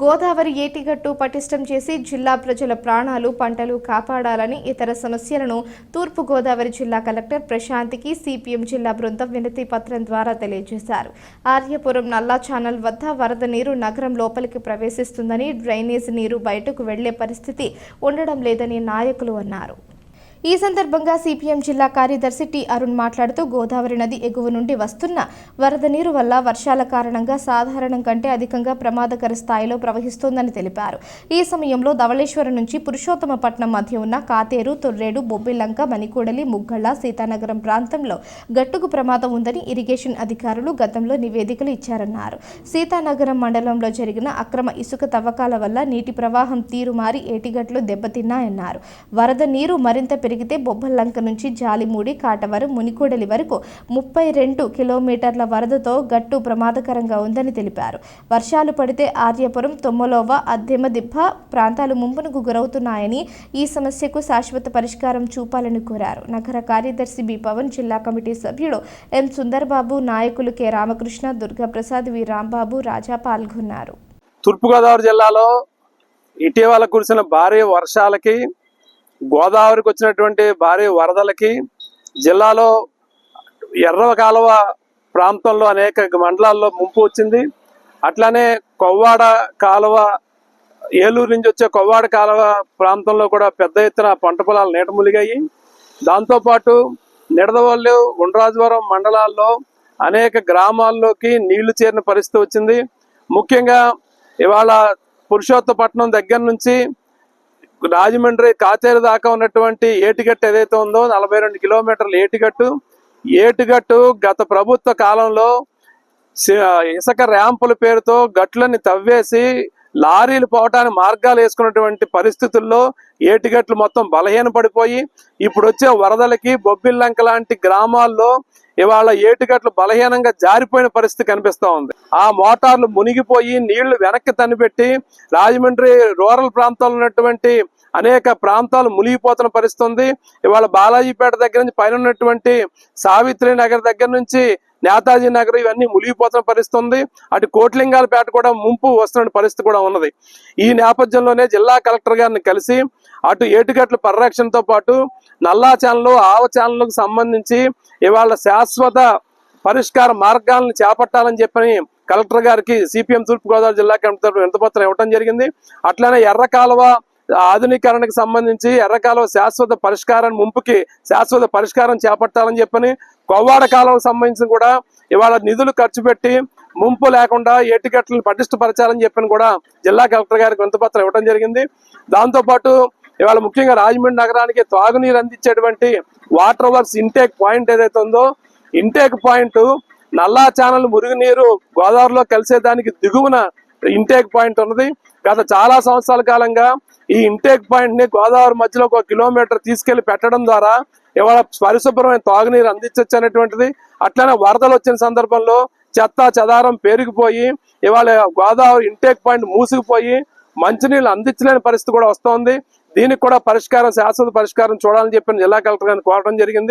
గోదావరి ఏటిగట్టు పటిష్టం చేసి జిల్లా ప్రజల ప్రాణాలు పంటలు కాపాడాలని ఇతర సమస్యలను తూర్పు గోదావరి జిల్లా కలెక్టర్ ప్రశాంత్కి సిపిఎం జిల్లా బృందం వినతి పత్రం ద్వారా తెలియజేశారు. ఆర్యపురం నల్లా ఛానల్ వద్ద వరద నీరు నగరం లోపలికి ప్రవేశిస్తుందని డ్రైనేజ్ నీరు బయటకు వెళ్ళే పరిస్థితి ఉండడం లేదని నాయకులు అన్నారు. ఈ సందర్భంగా సిపిఎం జిల్లా కార్యదర్శి టి అరుణ్ మాట్లాడుతూ గోదావరి నది ఎగువ నుండి వస్తున్న వరద నీరు వల్ల వర్షాల కారణంగా సాధారణం కంటే అధికంగా ప్రమాదకర స్థాయిలో ప్రవహిస్తోందని తెలిపారు. ఈ సమయంలో ధవళేశ్వరం నుంచి పురుషోత్తమపట్నం మధ్య ఉన్న కాతేరు తొర్రేడు బొబ్బిలంక మణికూడలి ముగ్గళ్ళ సీతానగరం ప్రాంతంలో గట్టుకు ప్రమాదం ఉందని ఇరిగేషన్ అధికారులు గతంలో నివేదికలు ఇచ్చారన్నారు. సీతానగరం మండలంలో జరిగిన అక్రమ ఇసుక తవ్వకాల వల్ల నీటి ప్రవాహం తీరు మారి ఏటిగట్లు దెబ్బతిన్నాయన్నారు. వరద నీరు మరింత పెరిగితే బొబ్బల్లంక నుంచి జాలిమూడి కాటవరం మునికోడలి వరకు ముప్పై రెండు కిలోమీటర్ల వరదతో గట్టు ప్రమాదకరంగా ఉందని తెలిపారు. వర్షాలు పడితే ఆర్యపురం తొమ్మలోవ అద్దెమదిబ్బ ప్రాంతాలు ముంపునకు గురవుతున్నాయని ఈ సమస్యకు శాశ్వత పరిష్కారం చూపాలని కోరారు. నగర కార్యదర్శి బి పవన్ జిల్లా కమిటీ సభ్యుడు ఎం సుందర్బాబు నాయకులు కె రామకృష్ణ దుర్గాప్రసాద్ వి రాంబాబు రాజా పాల్గొన్నారు. తూర్పుగోదావరి జిల్లాలో ఇటీవల కురిసిన భారీ వర్షాలకి గోదావరికి వచ్చినటువంటి భారీ వరదలకి జిల్లాలో ఎర్ర కాలువ ప్రాంతంలో అనేక మండలాల్లో ముంపు వచ్చింది. అట్లానే కొవ్వాడ కాలువ ఏలూరు నుంచి వచ్చే కొవ్వాడ కాలువ ప్రాంతంలో కూడా పెద్ద ఎత్తున పంట పొలాలు నీట ములిగాయి దాంతోపాటు నిడదవల్లి ఉండ్రాజవరం మండలాల్లో అనేక గ్రామాల్లోకి నీళ్ళు చేరిన పరిస్థితి వచ్చింది. ముఖ్యంగా ఇవాళ పురుషోత్తపట్నం దగ్గర నుంచి రాజమండ్రి కాచేరు దాకా ఉన్నటువంటి ఏటిగట్టు ఏదైతే ఉందో నలభై రెండు కిలోమీటర్ల ఏటిగట్టు ఏటిగట్టు గత ప్రభుత్వ కాలంలో ఇసుక ర్యాంపుల పేరుతో గట్లని తవ్వేసి లారీలు పోవటానికి మార్గాలు వేసుకున్నటువంటి పరిస్థితుల్లో ఏటిగట్లు మొత్తం బలహీన పడిపోయి ఇప్పుడు వచ్చే వరదలకి బొబ్బిల్లంక లాంటి గ్రామాల్లో ఇవాళ ఏటిగట్లు బలహీనంగా జారిపోయిన పరిస్థితి కనిపిస్తూ ఉంది. ఆ మోటార్లు మునిగిపోయి నీళ్ళు వెనక్కి తనిపెట్టి రాజమండ్రి రూరల్ ప్రాంతాల్లో ఉన్నటువంటి అనేక ప్రాంతాలు మునిగిపోతున్న పరిస్థితి ఉంది. ఇవాళ బాలాజీపేట దగ్గర నుంచి పైన ఉన్నటువంటి సావిత్రి నగర్ దగ్గర నుంచి నేతాజీ నగర్ ఇవన్నీ మునిగిపోతున్న పరిస్థితి ఉంది అటు కోట్లింగాలపేట కూడా ముంపు వస్తున్న పరిస్థితి కూడా ఉన్నది. ఈ నేపథ్యంలోనే జిల్లా కలెక్టర్ గారిని కలిసి అటు ఏటుగట్ల పరిరక్షణతో పాటు నల్లా ఛానల్ ఆవ ఛానల్కు సంబంధించి ఇవాళ శాశ్వత పరిష్కార మార్గాలను చేపట్టాలని చెప్పని కలెక్టర్ గారికి సిపిఎం తూర్పుగోదావరి జిల్లా కమిటీ వింతపత్రం ఇవ్వడం జరిగింది. అట్లనే ఎర్ర కాలువ ఆధునీకరణకు సంబంధించి ఎర్రకాలం శాశ్వత పరిష్కారం ముంపుకి శాశ్వత పరిష్కారం చేపట్టాలని చెప్పని కొవ్వాడ కాలువకు సంబంధించి కూడా ఇవాళ నిధులు ఖర్చు పెట్టి ముంపు లేకుండా ఏటిగట్లను పటిష్టపరచాలని చెప్పని కూడా జిల్లా కలెక్టర్ గారికి వింతపత్రం ఇవ్వడం జరిగింది. దాంతోపాటు ఇవాళ ముఖ్యంగా రాజమండ్రి నగరానికి తాగునీరు అందించేటువంటి వాటర్ వర్క్స్ ఇంటేక్ పాయింట్ ఏదైతే ఉందో ఇంటేక్ పాయింట్ నల్లా ఛానల్ మురుగునీరు గోదావరిలో కలిసేదానికి దిగువన ఇంటేక్ పాయింట్ ఉన్నది. గత చాలా సంవత్సరాల కాలంగా ఈ ఇంటేక్ పాయింట్ని గోదావరి మధ్యలో ఒక కిలోమీటర్ తీసుకెళ్ళి పెట్టడం ద్వారా ఇవాళ పరిశుభ్రమైన తాగునీరు అందించవచ్చు అనేటువంటిది. అట్లనే వరదలు వచ్చిన సందర్భంలో చెత్త చెదారం పెరిగిపోయి ఇవాళ గోదావరి ఇంటేక్ పాయింట్ మూసుకుపోయి మంచినీళ్ళు అందించలేని పరిస్థితి కూడా వస్తోంది. దీనికి కూడా పరిష్కారం శాశ్వత పరిష్కారం చూడాలని చెప్పిన జిల్లా కలెక్టర్ గారిని కోరడం జరిగింది.